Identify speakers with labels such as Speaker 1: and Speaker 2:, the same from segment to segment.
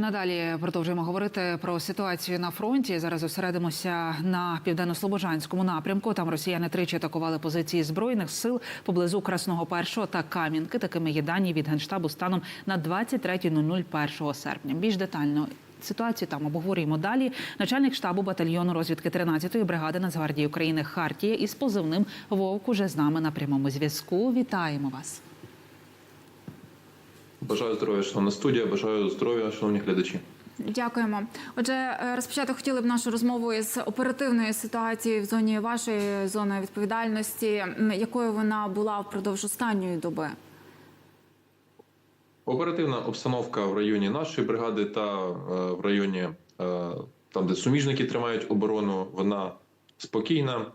Speaker 1: Надалі продовжуємо говорити про ситуацію на фронті. Зараз зосередимося на південно-слобожанському напрямку. Там росіяни тричі атакували позиції збройних сил поблизу Красного Першого та Кам'янки. Такими є дані від генштабу станом на 23.00 1 серпня. Більш детально. Ситуацію там обговорюємо далі. Начальник штабу батальйону розвідки 13-ї бригади Нацгвардії України Хартія із позивним Вовк уже з нами на прямому зв'язку. Вітаємо вас.
Speaker 2: Бажаю здоров'я, шановна студія. Бажаю здоров'я, шановні глядачі.
Speaker 3: Дякуємо. Отже, е, розпочати хотіли б нашу розмову із оперативної ситуації в зоні вашої зони відповідальності. Якою вона була впродовж останньої доби?
Speaker 2: Оперативна обстановка в районі нашої бригади та е, в районі е, там, де суміжники тримають оборону, вона спокійна.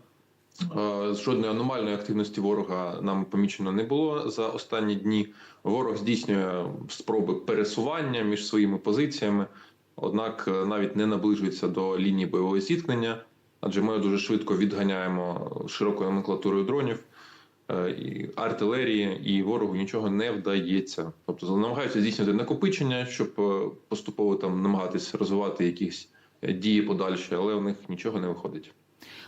Speaker 2: Е, Жодної аномальної активності ворога нам помічено не було за останні дні. Ворог здійснює спроби пересування між своїми позиціями, однак е, навіть не наближується до лінії бойового зіткнення, адже ми дуже швидко відганяємо широкою номенклатурою дронів. е, і артилерії, і ворогу нічого не вдається. Тобто намагаються здійснювати накопичення, щоб поступово там намагатися розвивати якісь дії подальші, але в них нічого не виходить.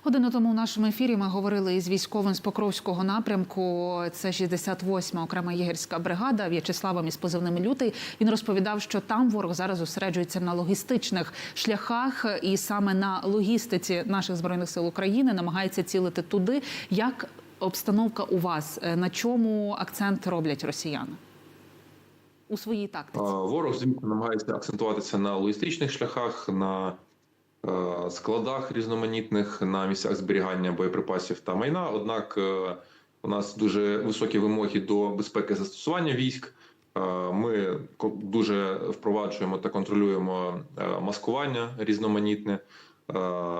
Speaker 1: Годину тому в нашому ефірі ми говорили із військовим з Покровського напрямку. Це 68-ма окрема єгерська бригада В'ячеславом із позивними лютий. Він розповідав, що там ворог зараз зосереджується на логістичних шляхах, і саме на логістиці наших збройних сил України намагається цілити туди. Як обстановка у вас? Е, На чому акцент роблять росіяни у своїй тактиці?
Speaker 2: Ворог, звісно, намагається акцентуватися на логістичних шляхах, на складах різноманітних, на місцях зберігання боєприпасів та майна. Однак е, у нас дуже високі вимоги до безпеки застосування військ. Е, Ми дуже впроваджуємо та контролюємо е, маскування різноманітне, е,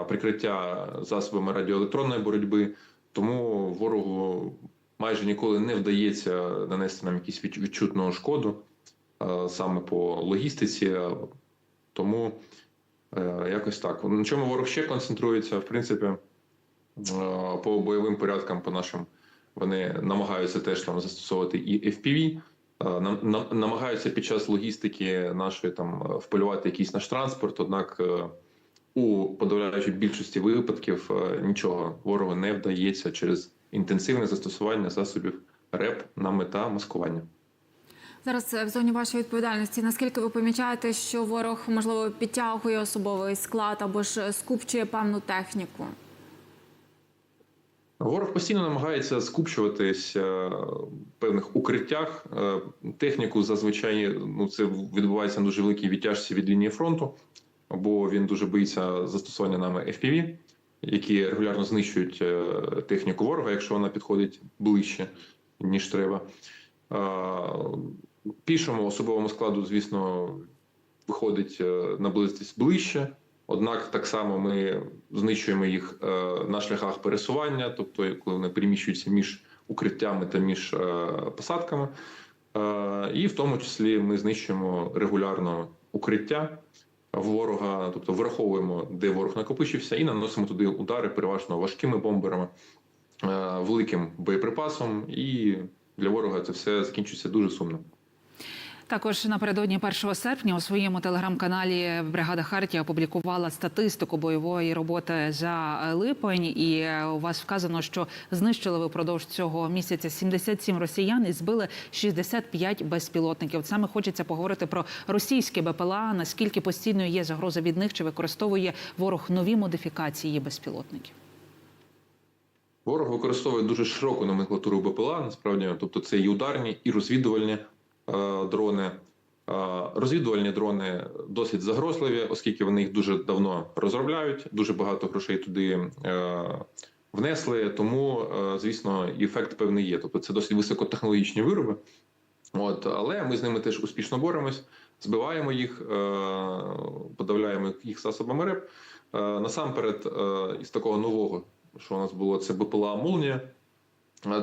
Speaker 2: прикриття засобами радіоелектронної боротьби. Тому ворогу майже ніколи не вдається нанести нам відч- відчутну шкоду е, саме по логістиці. Е, Тому е, якось так. На чому ворог ще концентрується? В принципі, е, по бойовим порядкам, по нашим, вони намагаються теж там застосовувати і FPV, е, нам- нам- намагаються під час логістики нашої там е, вполювати якийсь наш транспорт. Однак е, у подавляючій більшості випадків е, нічого ворогу не вдається через інтенсивне застосування засобів РЕП на мета маскування.
Speaker 3: Зараз е, в зоні вашої відповідальності. Наскільки ви помічаєте, що ворог можливо підтягує особовий склад або ж скупчує певну техніку?
Speaker 2: Ворог постійно намагається скупчуватися в певних укриттях. Е, Техніку зазвичай ну це відбувається на дуже великій відтяжці від лінії фронту, бо він дуже боїться застосування нами FPV, які регулярно знищують е, техніку ворога, якщо вона підходить ближче ніж треба. Пішому особовому складу, звісно, виходить е, наблизитись ближче. Однак так само ми знищуємо їх е, на шляхах пересування, тобто коли вони переміщуються між укриттями та між е, посадками. І в тому числі ми знищуємо регулярно укриття ворога, тобто враховуємо, де ворог накопичився, і наносимо туди удари переважно важкими бомберами, великим боєприпасом. І для ворога це все закінчується дуже сумно.
Speaker 1: Також напередодні 1 серпня у своєму телеграм-каналі бригада Хартія опублікувала статистику бойової роботи за липень. І у вас вказано, що знищили ви впродовж цього місяця 77 росіян і збили 65 безпілотників. Саме хочеться поговорити про російські БПЛА. Наскільки постійною є загроза від них, чи використовує ворог нові модифікації розвідників?
Speaker 2: Ворог використовує дуже широку номенклатуру БПЛА. Насправді, тобто це і ударні, і розвідувальні дрони. Е, розвідувальні дрони досить загрозливі, оскільки вони їх дуже давно розробляють. Дуже багато грошей туди е, внесли. Тому, е, звісно, ефект певний є. Тобто, це досить високотехнологічні вироби. От, але ми з ними теж успішно боремось, збиваємо їх, е, подавляємо їх засобами РЕП. Е, насамперед, е, із такого нового, що у нас було, це БПЛА Молнія.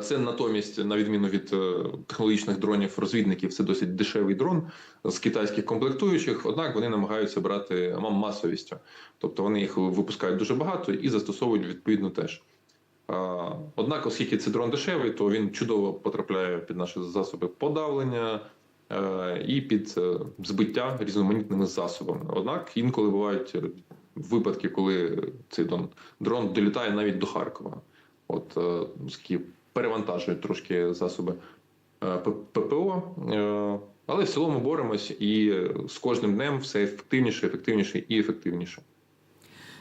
Speaker 2: Це натомість, на відміну від е, технологічних дронів розвідників, це досить дешевий дрон з китайських комплектуючих. Однак вони намагаються брати масовістю, тобто вони їх випускають дуже багато і застосовують відповідно теж. Однак, оскільки це дрон дешевий, то він чудово потрапляє під наші засоби подавлення, е, і під е, збиття різноманітними засобами. Однак інколи бувають випадки, коли цей дрон, долітає навіть до Харкова. От такі перевантажують трошки засоби е, ППО. е, Але в цілому боремось і з кожним днем все ефективніше, ефективніше і ефективніше.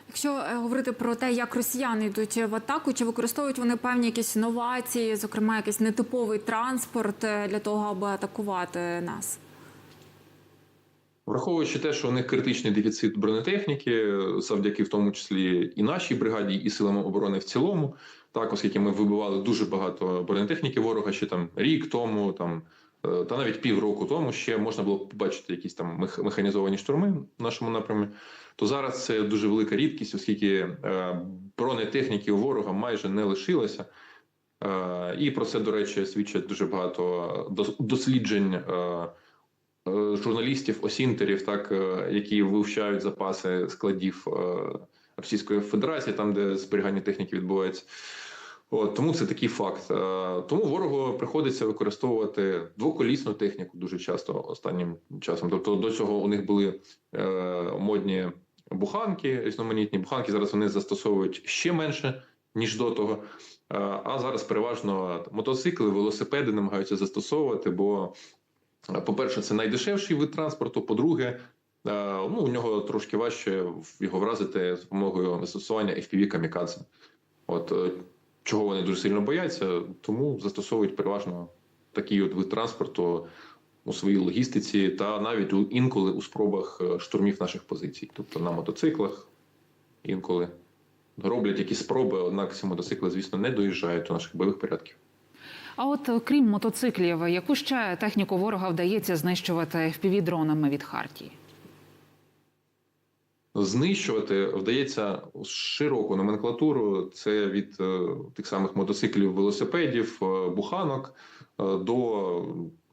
Speaker 3: Якщо е, говорити про те, як росіяни йдуть в атаку, чи використовують вони певні якісь новації, зокрема якийсь нетиповий транспорт для того, аби атакувати нас?
Speaker 2: Враховуючи те, що у них критичний дефіцит бронетехніки, завдяки в тому числі і нашій бригаді, і силам оборони в цілому, так оскільки ми вибивали дуже багато бронетехніки ворога ще там рік тому, там е, та навіть півроку тому ще можна було побачити якісь там механізовані штурми в нашому напрямі. То зараз це дуже велика рідкість, оскільки е, бронетехніки у ворога майже не лишилося. Е, І про це, до речі, свідчать дуже багато досліджень журналістів, осінтерів, так е, які вивчають запаси складів е, Російської Федерації, там де зберігання техніки відбувається. От, тому це такий факт. Е, Тому ворогу приходиться використовувати двоколісну техніку дуже часто останнім часом. Тобто до цього у них були е, модні буханки, різноманітні буханки. Зараз вони застосовують ще менше ніж до того. Е, А зараз переважно мотоцикли, велосипеди намагаються застосовувати, бо Е, По-перше, це найдешевший вид транспорту. По-друге, е, ну, у нього трошки важче його вразити з допомогою застосування FPV камікадзе. От е, чого вони дуже сильно бояться, тому застосовують переважно такий от вид транспорту у своїй логістиці, та навіть у- інколи у спробах е, штурмів наших позицій, тобто на мотоциклах, інколи роблять якісь спроби, однак ці мотоцикли, звісно, не доїжджають до наших бойових порядків.
Speaker 1: А от е, крім мотоциклів, яку ще техніку ворога вдається знищувати fpv дронами від Хартії?
Speaker 2: Знищувати вдається широку номенклатуру. Це від е, тих самих мотоциклів, велосипедів, е, буханок е, до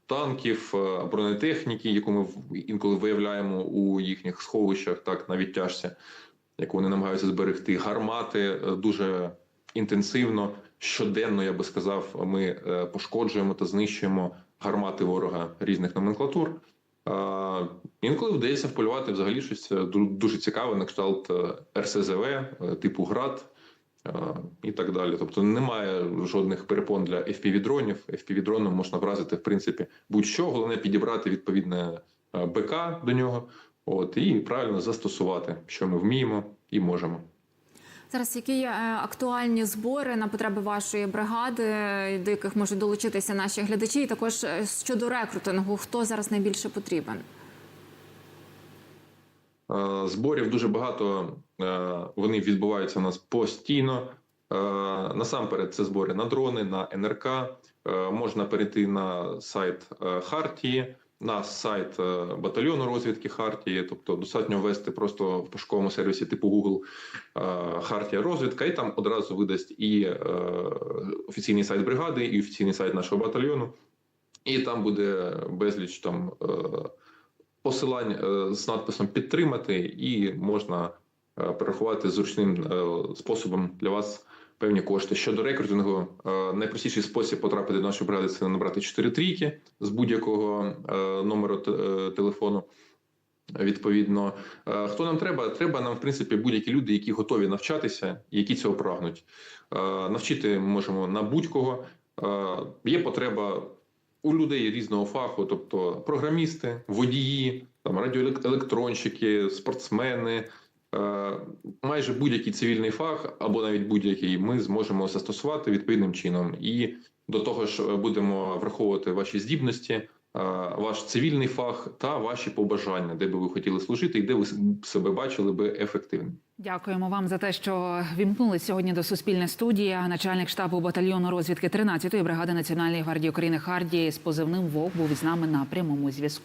Speaker 2: танків, е, бронетехніки, яку ми інколи виявляємо у їхніх сховищах, так на відтяжці, яку вони намагаються зберегти. Гармати е, дуже інтенсивно, щоденно, я би сказав, ми е, пошкоджуємо та знищуємо гармати ворога різних номенклатур. Інколи вдається вполювати взагалі щось е, дуже цікаве, на кшталт е, РСЗВ, типу ГРАД і так далі. Тобто немає жодних перепон для FPV-дронів. FPV-дроном можна вразити, в принципі, будь-що. Головне підібрати відповідне БК до нього от, і правильно застосувати, що ми вміємо і можемо.
Speaker 3: Зараз які е, актуальні збори на потреби вашої бригади, до яких можуть долучитися наші глядачі, і також е, щодо рекрутингу, хто зараз найбільше потрібен?
Speaker 2: Е, Зборів дуже багато. Вони відбуваються у нас постійно. Насамперед, це збори на дрони, на НРК. Можна перейти на сайт Хартії, на сайт е, батальйону розвідки Хартії. Тобто, достатньо ввести просто в пошуковому сервісі типу Google е, Хартія розвідка, і там одразу видасть і е, офіційний сайт бригади, і офіційний сайт нашого батальйону. І там буде безліч там. посилань з надписом підтримати, і можна перерахувати зручним способом для вас певні кошти. Щодо рекрутингу, е, найпростіший спосіб потрапити до нашої бригади це набрати 4 трійки з будь-якого е, номеру е, телефону. Відповідно, хто нам треба? Треба нам, в принципі, будь-які люди, які готові навчатися, які цього прагнуть. Навчити можемо на будь-кого. Є потреба у людей різного фаху, тобто програмісти, водії, там радіоелектронщики, спортсмени. Е, Майже будь-який цивільний фах або навіть будь-який ми зможемо застосувати відповідним чином. І до того ж е, будемо враховувати ваші здібності, е, ваш цивільний фах та ваші побажання, де би ви хотіли служити, і де ви себе бачили би ефективним.
Speaker 1: Дякуємо вам за те, що вімкнули сьогодні до Суспільне студія. Начальник штабу батальйону розвідки 13-ї бригади Національної гвардії України Хардії з позивним ВОК був із нами на прямому зв'язку.